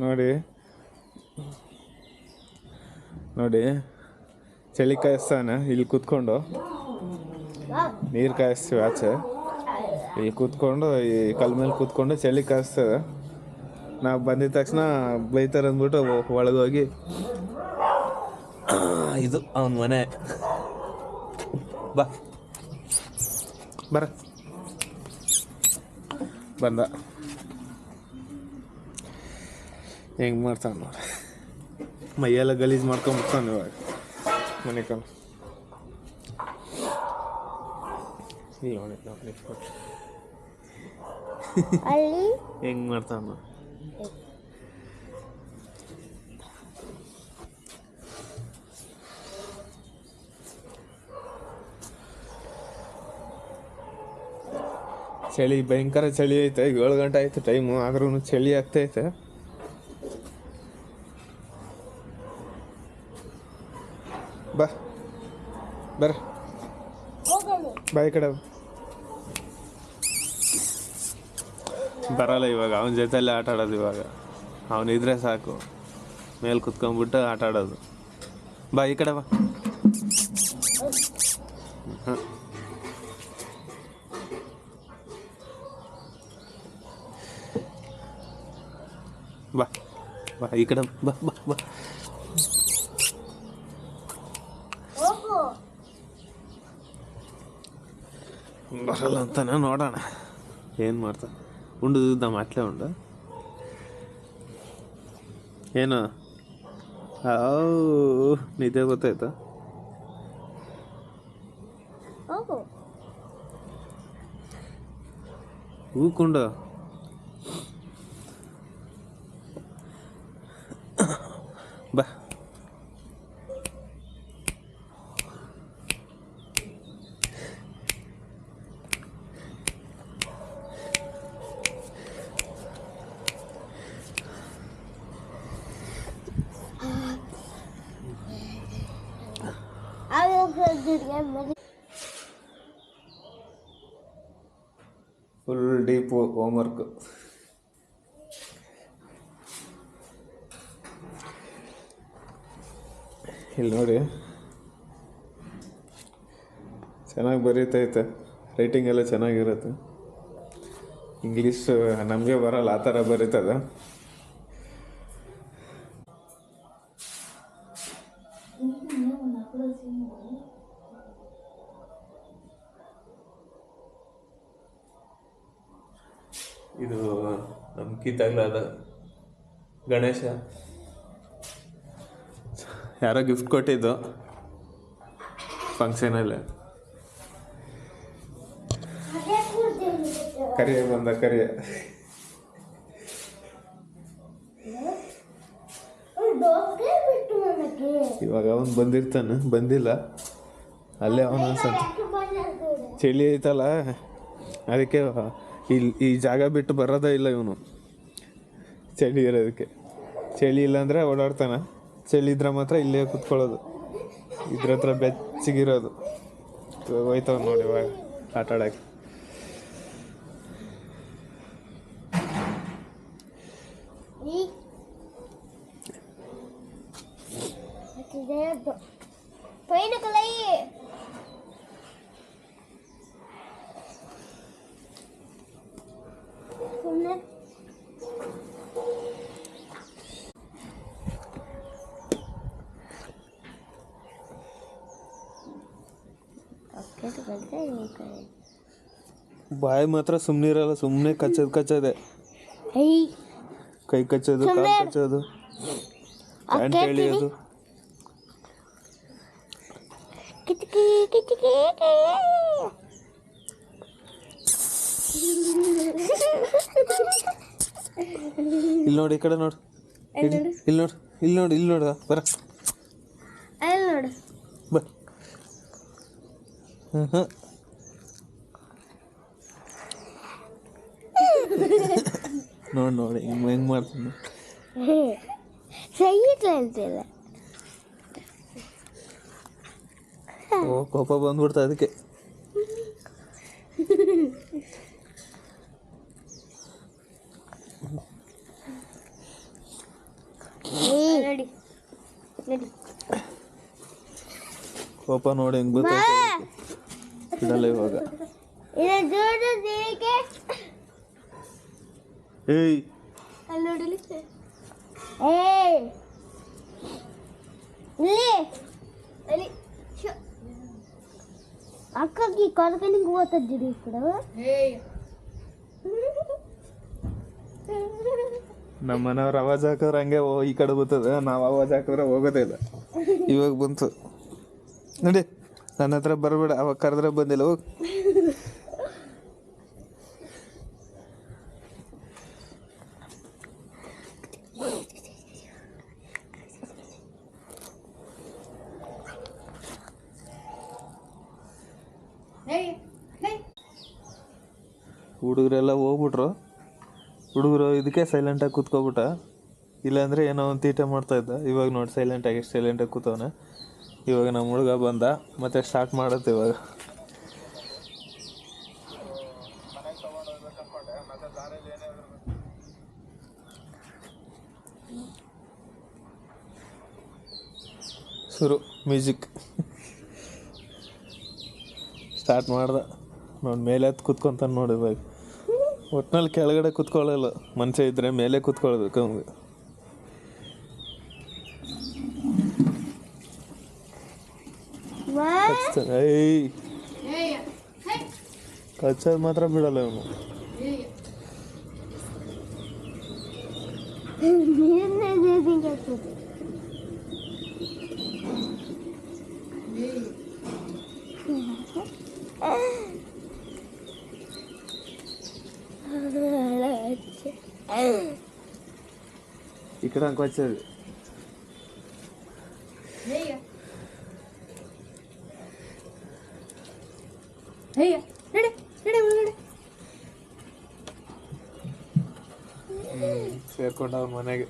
ನೋಡಿ. ನೋಡಿ. ಚಳಿ ಕಾಯಿಸ್ತಾನೆ. ಇಲ್ಲಿ ಕೂತ್ಕೊಂಡು. ನೀರು ಕಾಯಿಸ್ತೀವಿ ಆಚೆ. ಇಲ್ಲಿ ಕೂತ್ಕೊಂಡು, ಈ ಕಲ್ ಮೇಲೆ ಕೂತ್ಕೊಂಡು ಚಳಿ ಕಾಯಿಸ್ತದೆ. ನಾವು ಬಂದಿದ ತಕ್ಷಣ ಬೈತಾರೆ ಅಂದ್ಬಿಟ್ಟು ಒಳಗೋಗಿ, ಇದು ಅವನ ಮನೆ. ಬಾ. ಬರ. ಬಂದ. ಹೆಂಗೆ ಮಾಡ್ತಾನೆ ನೋಡಿ. ಮೈಯೆಲ್ಲ ಗಲೀಜು ಮಾಡ್ಕೊಂಬಿಡ್ತಾನೆ ಇವಾಗ. ಮನೆ ಕಲ್ ಇಲ್ಲಿ ನೋಡಿ ಹೆಂಗೆ ಮಾಡ್ತಾನೆ ನೋಡಿ. ಚಳಿ ಭಯಂಕರ ಚಳಿ ಐತೆ. ಏಳು ಗಂಟೆ ಆಯ್ತು ಟೈಮು. ಆದ್ರೂ ಚಳಿ ಆಗ್ತೈತೆ. ಬರ ಬಾಯ್ ಕಡೆ. ಬರಲ್ಲ ಇವಾಗ, ಅವನ ಜೊತೆಯಲ್ಲೇ ಆಟ ಆಡೋದು ಇವಾಗ. ಅವನಿದ್ರೆ ಸಾಕು. ಮೇಲೆ ಕುತ್ಕೊಂಡ್ಬಿಟ್ಟು ಆಟ ಆಡೋದು. ಬಾ, ಈ ಕಡೆ. ಬಾ. ಬಾ, ಈ ಕಡೆ ಬಾ ಬಾ ಬಾ ಹೋಗು ಬರಲ್ಲ ಅಂತಾನೆ ನೋಡೋಣ. ಏನು ಮಾಡ್ತಾ? ಉಂಡು ನಮ್ಮ ಅಟ್ಲೆ ಉಂಡು. ಏನು? ನಿದ್ದೆ ಗೊತ್ತಾಯ್ತಾ? ಹೂಕೊಂಡು? ಬಾ ಅವಾಗ ಫುಲ್ ಡೀಪ್ ಹೋಮ್ವರ್ಕ್ ಇಲ್ಲಿ ನೋಡಿ. ಚೆನ್ನಾಗಿ ಬರೀತೈತೆ ರೈಟಿಂಗ್ ಎಲ್ಲ ಚೆನ್ನಾಗಿರುತ್ತೆ. ಇಂಗ್ಲೀಷ್ ನಮಗೆ ಬರಲ್ಲ, ಆ ಥರ ಬರೀತದೆ ಇದು ನಮ್ಮ ಕೀತಾಗ್ಲಾದ ಗಣೇಶ. ಯಾರೋ ಗಿಫ್ಟ್ ಕೊಟ್ಟಿದ್ದು ಫಂಕ್ಷನಲ್ಲಿ ಕರಿಯ ಬಂದ ಕರಿಯ. ಇವಾಗ ಅವನು ಬಂದಿರ್ತಾನೆ ಬಂದಿಲ್ಲ. ಅಲ್ಲೇ ಅವನು ಅನ್ಸತ್ತೆ ಚಳಿ ಐತಲ್ಲ ಅದಕ್ಕೆ ಇಲ್ಲಿ ಈ ಜಾಗ ಬಿಟ್ಟು ಬರೋದೇ ಇಲ್ಲ ಇವನು. ಚಳಿ ಇರೋದಕ್ಕೆ. ಚಳಿ ಇಲ್ಲ ಅಂದರೆ ಓಡಾಡ್ತಾನೆ. ಚಳಿ ಇದ್ರೆ ಮಾತ್ರ ಇಲ್ಲೇ ಕುತ್ಕೊಳ್ಳೋದು. ಇದ್ರ ಹತ್ರ ಬೆಚ್ಚಗಿರೋದು. ಹೋಯ್ತವ್ ನೋಡಿ ಇವಾಗ ಆಟ ಆಡಕ್ಕೆ Dedo. Põe naquela aí. Né? ಬಾಯಿ ಮಾತ್ರ ಸುಮ್ಮನೆ ಇರಲ್ಲ ಸುಮ್ಮನೆ ಕಚ್ಚೋದು ಕಚ್ಚೋದೆ Ei, ಕೈ ಕಚ್ಚೋದು ಕಾಲು ಸುಮ್ನೆ ಇರು. ಕಚ್ಚೋದು ಪ್ಯಾಂಟ್ Okay, ಎಳಿಯೋದು ಇಲ್ಲಿ ನೋಡಿ ಈ ಕಡೆ ನೋಡು ಇಲ್ಲಿ ಇಲ್ಲಿ ನೋಡು ಇಲ್ಲಿ ನೋಡು ಇಲ್ಲಿ ನೋಡು ಬರ ಅಲ್ಲಿ ನೋಡು ಬಾ ಹ್ಮ್ ಹ್ಮ್. ನೋಡ್ ನೋಡಿ ಹಿಂಗ್ ಹೆಂಗ್ ಮಾಡ್ತಾನೆ ಸೈಟ್ ಅಂತಿಲ್ಲ ಓ ಕೋಪ ಬಂದ್ಬಿಡ್ತಾ ಅದಕ್ಕೆ. ಕೋಪ ನೋಡಿ ಹೆಂಗ್ ಬರ್ತೈತೆ ಇಡಲ್ಲ ಇವಾಗ. ಏಯ್. ಏಯ್. ಇಲ್ಲಿ. ಅಲ್ಲಿ. ಅಕ್ಕಗೆ ಕೊರಕನಿಗೆ ಓದ್ತಿದ್ದೀರಿ ಈ ಕಡೆ? ನಮ್ಮ ಮನೆಯವ್ರ ಅವಾಜ್ ಹಾಕಿದ್ರೆ ಹಂಗೆ ಓ ಈ ಕಡೆ ಬರ್ತದೆ ನಾವು ಅವಾಜ್ ಹಾಕಿದ್ರೆ ಹೋಗೋದೇ ಇಲ್ಲ. ಇವಾಗ ಬಂತು. ನೋಡಿ ನನ್ನ ಹತ್ರ ಬರಬೇಡ ಅವಾಗ ಕರೆದ್ರೆ ಬಂದಿಲ್ಲ ಹೋಗ್. ಹುಡುಗರೆಲ್ಲ ಹೋಗ್ಬಿಟ್ರು. ಹುಡುಗರು ಇದಕ್ಕೆ ಸೈಲೆಂಟಾಗಿ ಕೂತ್ಕೊಬಿಟ್ಟ. ಇಲ್ಲಾಂದರೆ ಏನೋ ಒಂದು ತೀಟೆ ಮಾಡ್ತಾ ಇದ್ದ. ಇವಾಗ ನೋಡಿ ಸೈಲೆಂಟಾಗಿ ಎಷ್ಟು ಸೈಲೆಂಟಾಗಿ ಕೂತವನ. ಇವಾಗ ನಮ್ಮ ಹುಡುಗ ಬಂದ. ಮತ್ತೆ ಸ್ಟಾರ್ಟ್ ಮಾಡುತ್ತೆ ಇವಾಗ. ಶುರು ಮ್ಯೂಸಿಕ್ ಸ್ಟಾರ್ಟ್ ಮಾಡ್ದೆ. ನೋಡಿ ಮೇಲೆ ಹತ್ತು ಕುತ್ಕೊಂತಾನೆ ನೋಡಿ ಇವಾಗ. ಒಟ್ನಲ್ಲಿ ಕೆಳಗಡೆ ಕುತ್ಕೊಳ್ಳಲ್ಲ. ಮನುಷ್ಯ ಇದ್ರೆ ಮೇಲೆ ಕುತ್ಕೊಳ್ಬೇಕು ಅವ್ನಿಗೆ. ಏಯ್. ಕಚ್ಚೋದು ಮಾತ್ರ ಬಿಡಲ್ಲ ಅವನು ಈ ಕಡೆ ಹಂಗೆ ಕಚ್ಚೋದು ಸೇರ್ಕೊಂಡು ಅವ್ರ ಮನೆಗೆ